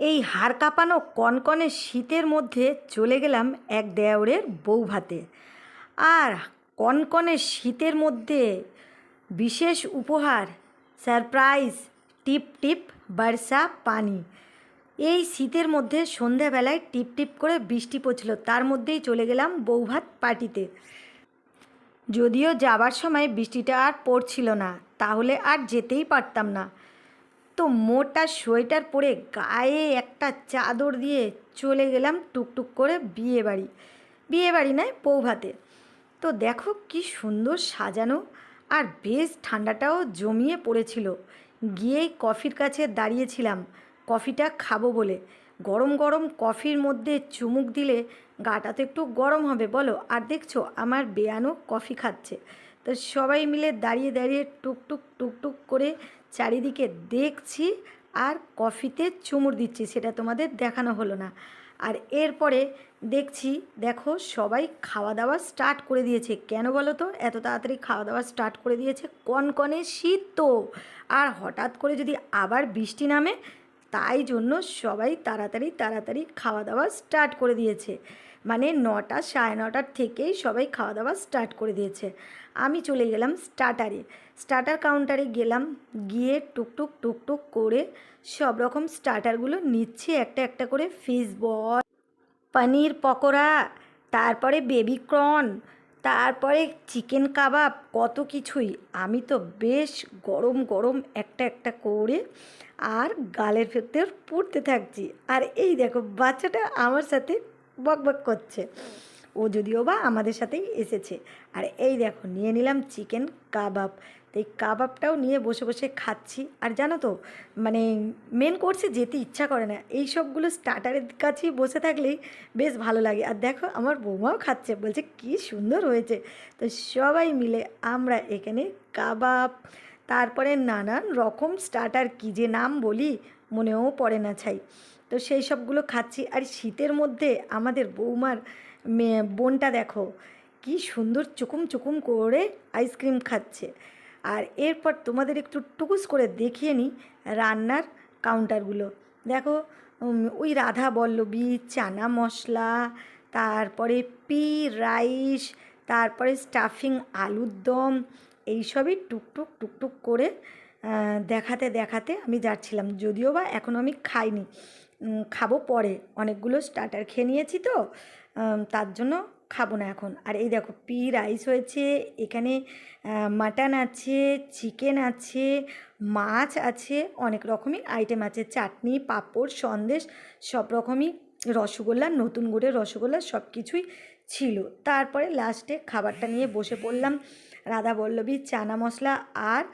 এই হাড় কাঁপানো কনকনে শীতের মধ্যে চলে গেলাম এক দেওরের বউ ভাতে আর কনকনে শীতের মধ্যে বিশেষ উপহার, সারপ্রাইজ, টিপ টিপ, বর্ষা পানি। এই শীতের মধ্যে সন্ধ্যাবেলায় টিপ টিপ করে বৃষ্টি পড়ছিল, তার মধ্যেই চলে গেলাম বৌভাত পার্টিতে। যদিও যাবার সময় বৃষ্টিটা আর পড়ছিল না, তাহলে আর যেতেই পারতাম না। তো মোটা সোয়েটার পরে গায়ে একটা চাদর দিয়ে চলে গেলাম টুকটুক করে বিয়ে বাড়ি। বিয়ে বাড়ি নয় পৌভাতে তো দেখো কি সুন্দর সাজানো আর বেশ ঠান্ডাটাও জমিয়ে পড়েছিল। গিয়েই কফির কাছে দাঁড়িয়েছিলাম, কফিটা খাব বলে। গরম গরম কফির মধ্যে চুমুক দিলে গাটা তো একটু গরম হবে, বলো। আর দেখছ, আমার বেয়ানো কফি খাচ্ছে। তো সবাই মিলে দাঁড়িয়ে দাঁড়িয়ে টুকটুক টুকটুক করে চারিদিকে দেখছি আর কফিতে চুমুর দিচ্ছি, সেটা তোমাদের দেখানো হলো না। আর এরপরে দেখছি, দেখো সবাই খাওয়া দাওয়া স্টার্ট করে দিয়েছে। কেন বলো তো? এত তাড়াতাড়ি খাওয়া দাওয়া স্টার্ট করে দিয়েছে কনকনে শীত তো। আর হঠাৎ করে যদি আবার বৃষ্টি নামে, তাই জন্য সবাই তাড়াতাড়ি তাড়াতাড়ি খাওয়া দাওয়া স্টার্ট করে দিয়েছে। মানে নটা, সাড়ে নটার থেকেই সবাই খাওয়া দাওয়া স্টার্ট করে দিয়েছে। আমি চলে গেলাম স্টার্টারে স্টার্টার কাউন্টারে গেলাম, গিয়ে টুকটুক টুকটুক করে সব রকম স্টার্টারগুলো নিচ্ছে, একটা একটা করে ফিশ বল পনির পকোড়া, তারপরে বেবি কর্ন তারপরে চিকেন কাবাব কত কিছুই। আমি তো বেশ গরম গরম একটা একটা করে আর গালের ভেতর পুড়তে থাকছি। আর এই দেখো, বাচ্চাটা আমার সাথে বক বক করছে। ও যদিও বা আমাদের সাথেই এসেছে। আর এই দেখো, নিয়ে নিলাম চিকেন কাবাব। এই কাবাবটাও নিয়ে বসে বসে খাচ্ছি। আর জানো তো মানে মেন কোর্সে যেতে ইচ্ছা করে না। এই সবগুলো স্টার্টারের কাছেই বসে থাকলেই বেশ ভালো লাগে। আর দেখো, আমার বৌমাও খাচ্ছে। বলছে, কি সুন্দর হয়েছে। তো সবাই মিলে আমরা এখানে কাবাব, তারপরে নানান রকম স্টার্টার কী যে নাম বলি, মনেও পড়ে না ছাই। তো সেই সবগুলো খাচ্ছি। আর শীতের মধ্যে আমাদের বৌমার মেয়ে বোনটা দেখো, কি সুন্দর চুকুম চুকুম করে আইসক্রিম খাচ্ছে। আর এরপর তোমাদের একটু টুকুস করে দেখিয়ে নিই রান্নার কাউন্টারগুলো। দেখো ওই রাধা বল্লবী চানা মশলা, তারপরে পি রাইস, তারপরে স্টাফিং আলুর দম, এইসবই টুকটুক টুকটুক করে দেখাতে দেখাতে আমি যাচ্ছিলাম। যদিও বা এখনও আমি খাইনি। খাব পরে। অনেকগুলো স্টার্টার খেয়ে নিয়েছি তো তার জন্য খাব না এখন। আর এই দেখো পি রাইস হয়েছে, এখানে মাটন আছে চিকেন আছে, মাছ আছে, অনেক রকমই আইটেম আছে। চাটনি, পাঁপড়, সন্দেশ, সব রকমই রসগোল্লা, নতুন গুড়ের রসগোল্লা সব কিছুই ছিল। তারপরে লাস্টে খাবারটা নিয়ে বসে পড়লাম রাধা বল্লভী চানা মশলা আর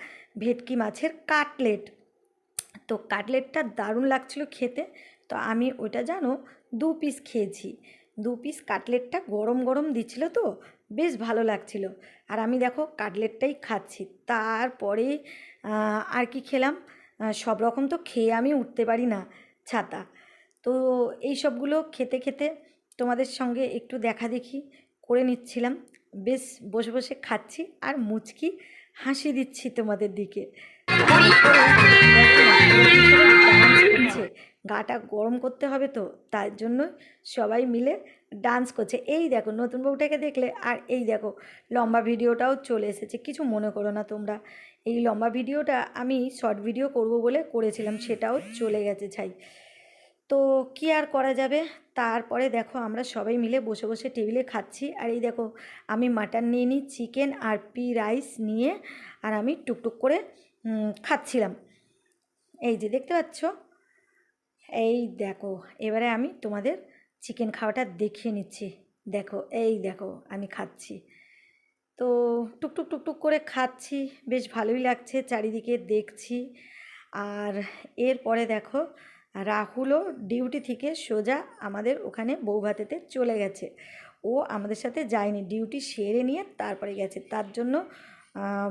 ভেটকি মাছের কাটলেট। তো কাটলেটটা দারুণ লাগছিল খেতে। তো আমি ওইটা জানো দু পিস খেয়েছি। দু পিস কাটলেটটা গরম গরম দিচ্ছিল তো, বেশ ভালো লাগছিল। আর আমি দেখো কাটলেটটাই খাচ্ছি। তারপরে আর কি খেলাম? সব রকম তো খেয়ে আমি উঠতে পারি না ছাতা। তো এই সবগুলো খেতে খেতে তোমাদের সঙ্গে একটু দেখা দেখি করে নিচ্ছিলাম। বেশ বসে বসে খাচ্ছি আর মুচকি হাসি দিচ্ছি তোমাদের দিকে। গাটা গরম করতে হবে তো, তার জন্য সবাই মিলে ডান্স করছে। এই দেখো, নতুন বউটাকে দেখলে, আর এই দেখো, লম্বা ভিডিওটাও চলে এসেছে। কিছু মনে করো না তোমরা। এই লম্বা ভিডিওটা আমি শর্ট ভিডিও করব বলে করেছিলাম, সেটাও চলে গেছে ছাই। তো কি আর করা যাবে? তারপরে দেখো, আমরা সবাই মিলে বসে বসে টেবিলে খাচ্ছি। আর এই দেখো, আমি মাটন নিয়ে নিই চিকেন আর পি রাইস নিয়ে, আর আমি টুকটুক করে খাচ্ছিলাম। এই যে দেখতে পাচ্ছ, এই দেখো, এবারে আমি তোমাদের চিকেন খাওয়াটা দেখিয়ে নিচ্ছি। দেখো, এই দেখো, আমি খাচ্ছি। তো টুকটুক টুকটুক করে খাচ্ছি, বেশ ভালোই লাগছে চারিদিকে দেখছি। আর এরপরে দেখো, রাহুলও ডিউটি থেকে সোজা আমাদের ওখানে বৌভাতেতে চলে গেছে। ও আমাদের সাথে যায়নি, ডিউটি সেরে নিয়ে তারপরে গেছে। তার জন্য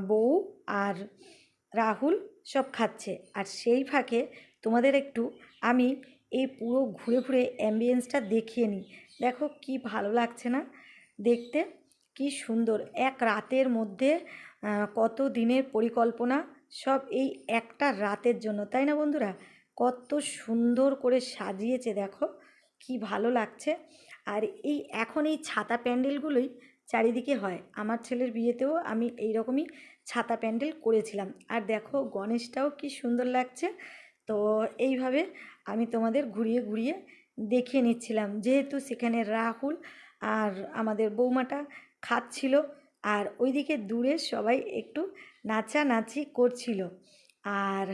বউ আর রাহুল সব খাচ্ছে। আর সেই ফাঁকে তোমাদের একটু আমি এই পুরো ঘুরে ঘুরে অ্যাম্বিয়েন্সটা দেখিয়ে নিই। দেখো কি ভালো লাগছে না? দেখতে কি সুন্দর। এক রাতের মধ্যে কত দিনের পরিকল্পনা, সব এই একটা রাতের জন্য, তাই না বন্ধুরা? কত সুন্দর করে সাজিয়েছে, দেখো কি ভালো লাগছে। আর এই, এখন এই ছাতা প্যান্ডেলগুলোই চারিদিকে হয়। আমার ছেলের বিয়েতেও আমি এই রকমই ছাতা প্যান্ডেল করেছিলাম। আর দেখো, গণেশটাও কি সুন্দর লাগছে। তো এইভাবে আমি তোমাদের ঘুরিয়ে ঘুরিয়ে দেখিয়ে নিচ্ছিলাম। যেহেতু সেখানে রাহুল আর আমাদের বৌমাটা খাচ্ছিল, আর ওইদিকে দূরে সবাই একটু নাচানাচি করছিল। আর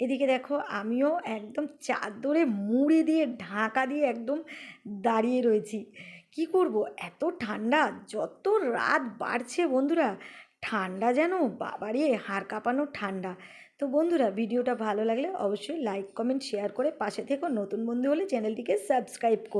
এদিকে দেখো, আমিও একদম চাদরে মুড়ি দিয়ে, ঢাকা দিয়ে একদম দাঁড়িয়ে রয়েছি। কি করব? এত ঠান্ডা, যত রাত বাড়ছে বন্ধুরা, ঠান্ডা যেন বাবারে হাড় কাঁপানো ঠান্ডা। তো বন্ধুরা, ভিডিওটা ভালো লাগলে অবশ্যই লাইক কমেন্ট শেয়ার করে পাশে থেকে। নতুন বন্ধু হলে চ্যানেলটিকে সাবস্ক্রাইব করো।